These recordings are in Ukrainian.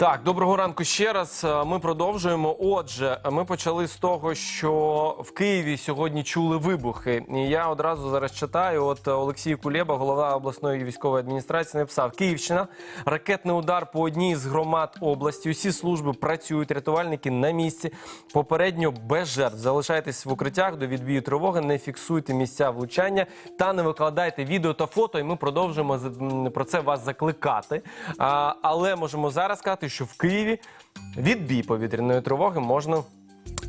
Так, доброго ранку ще раз. Е, Ми продовжуємо. Отже, ми почали з того, що в Києві сьогодні чули вибухи. І я одразу зараз читаю. От Олексій Кулєба, голова обласної військової адміністрації, написав: Київщина, ракетний удар по одній з громад області. Усі служби працюють, рятувальники на місці. Попередньо без жертв. Залишайтесь в укриттях до відбію тривоги, не фіксуйте місця влучання та не викладайте відео та фото. І ми продовжуємо про це вас закликати. Але можемо зараз сказати, що в Києві відбій повітряної тривоги можна.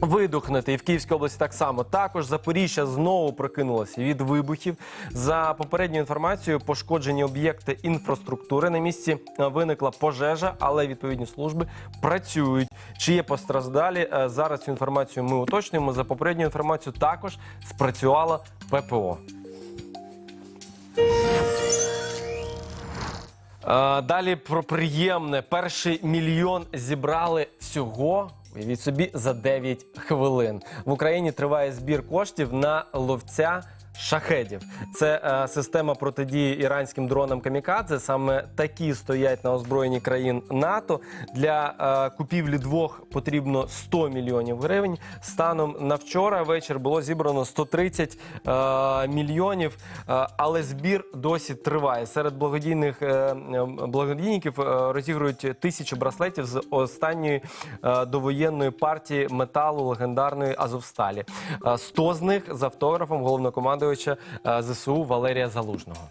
Видухнути і в Київській області так само. Також Запоріжжя знову прокинулося від вибухів. За попередньою інформацією, пошкоджені об'єкти інфраструктури. На місці е, виникла пожежа, але відповідні служби працюють. Чи є постраждалі? Е, Зараз цю інформацію ми уточнюємо. За попередньою інформацією також спрацювала ППО. Е, Далі про приємне. Перший мільйон зібрали всього. Уявіть собі за 9 хвилин. В Україні триває збір коштів на ловця. Шахедів це е, система протидії іранським дронам камікадзе. Саме такі стоять на озброєнні країн НАТО. Для е, купівлі двох потрібно 100 мільйонів гривень. Станом на вчора вечір було зібрано 130 е, мільйонів, е, але збір досі триває. Серед благодійних е, е, благодійників е, розігрують тисячу браслетів з останньої е, довоєнної партії металу легендарної Азовсталі. Е, 100 з них з автографом головнокомандувача е, ЗСУ Валерія Залужного.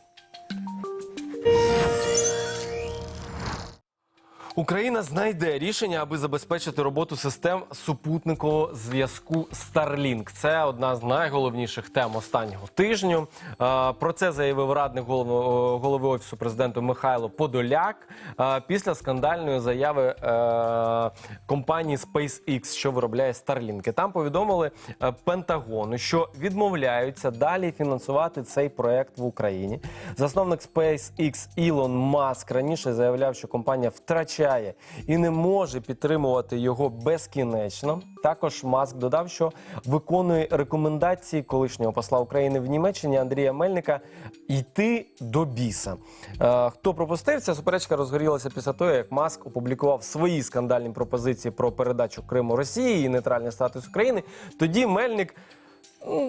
Україна знайде рішення, аби забезпечити роботу систем супутникового зв'язку Starlink. Це одна з найголовніших тем останнього тижню. Про це заявив радник голови, офісу президента Михайло Подоляк після скандальної заяви е, компанії SpaceX, що виробляє Starlink. Там повідомили е, Пентагону, що відмовляються далі фінансувати цей проект в Україні. Засновник SpaceX Ілон Маск раніше заявляв, що компанія втрачає і не може підтримувати його безкінечно. Також Маск додав, що виконує рекомендації колишнього посла України в Німеччині Андрія Мельника йти до біса. Е, хто пропустив, ця суперечка розгорілася після того, як Маск опублікував свої скандальні пропозиції про передачу Криму Росії і нейтральний статус України. Тоді Мельник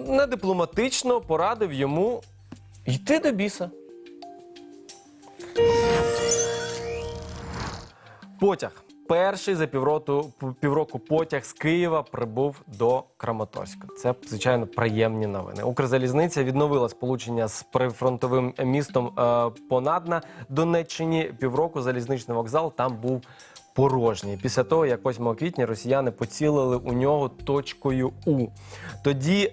недипломатично порадив йому йти до біса. Потяг. Перший за півроку, півроку потяг з Києва прибув до Краматорська. Це звичайно приємні новини. Укрзалізниця відновила сполучення з прифронтовим містом е, Понадна Донеччині. Півроку залізничний вокзал там був порожній. Після того, як 8 квітня росіяни поцілили у нього точкою У. Тоді е,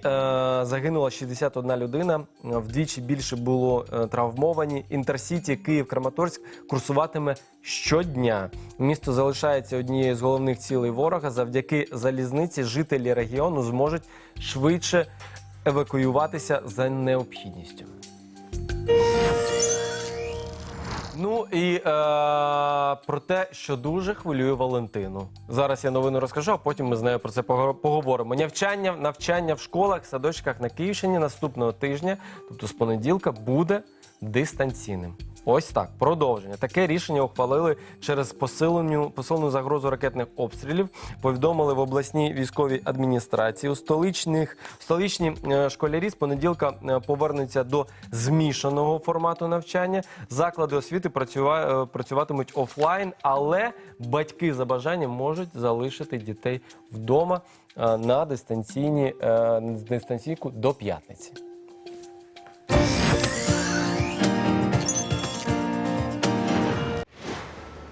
загинула 61 людина, вдвічі більше було е, травмовані. Інтерсіті Київ-Краматорськ курсуватиме щодня. Місто залишається однією з головних цілей ворога. Завдяки залізниці жителі регіону зможуть швидше евакуюватися за необхідністю. Ну і е, про те, що дуже хвилює Валентину. Зараз я новину розкажу, а потім ми з нею про це пого- поговоримо. Навчання, навчання в школах, садочках на Київщині наступного тижня, тобто з понеділка, буде дистанційним. Ось так, продовження. Таке рішення ухвалили через посилену, посилену загрозу ракетних обстрілів. Повідомили в обласній військовій адміністрації. У столичних столичні е, школярі з понеділка е, повернуться до змішаного формату навчання. Заклади освіти працюва, е, працюватимуть офлайн, але батьки за бажанням можуть залишити дітей вдома на дистанційні на дистанційку до п'ятниці.